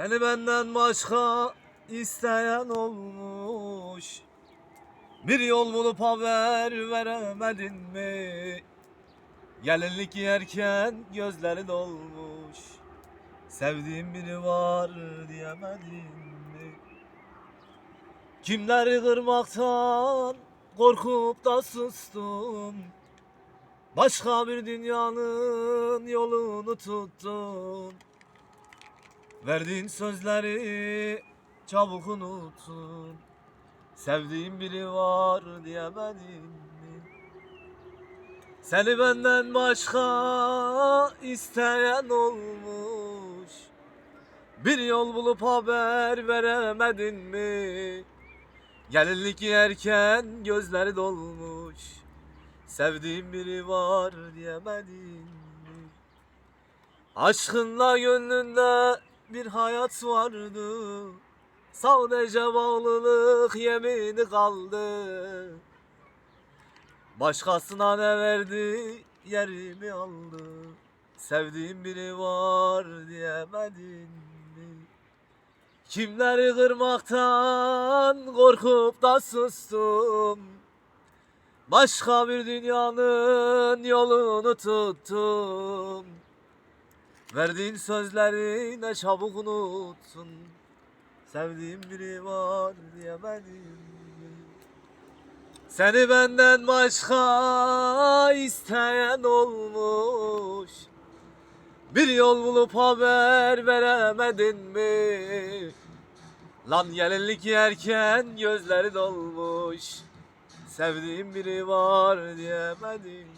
Seni benden başka isteyen olmuş Bir yol bulup haber veremedin mi? Gelinlik yerken gözleri dolmuş Sevdiğim biri var diyemedin mi? Kimleri kırmaktan korkup da sustum Başka bir dünyanın yolunu tuttum Verdiğin sözleri çabuk unuttun Sevdiğim biri var diyemedin mi? Seni benden başka isteyen olmuş Bir yol bulup haber veremedin mi? Gelinlik yerken gözleri dolmuş Sevdiğim biri var diyemedin mi? Aşkınla gönlünde bir hayat vardı. Sadece bağlılık yemini kaldı. Başkasına ne verdi yerimi aldı. Sevdiğim biri var diyemedin mi? Kimleri kırmaktan korkup da sustum. Başka bir dünyanın yolunu tuttum Verdiğin sözleri ne çabuk unuttun. Sevdiğim biri var diyemedim Seni benden başka isteyen olmuş. Bir yol bulup haber veremedin mi? Lan gelinlik yerken gözleri dolmuş. Sevdiğim biri var diyemedim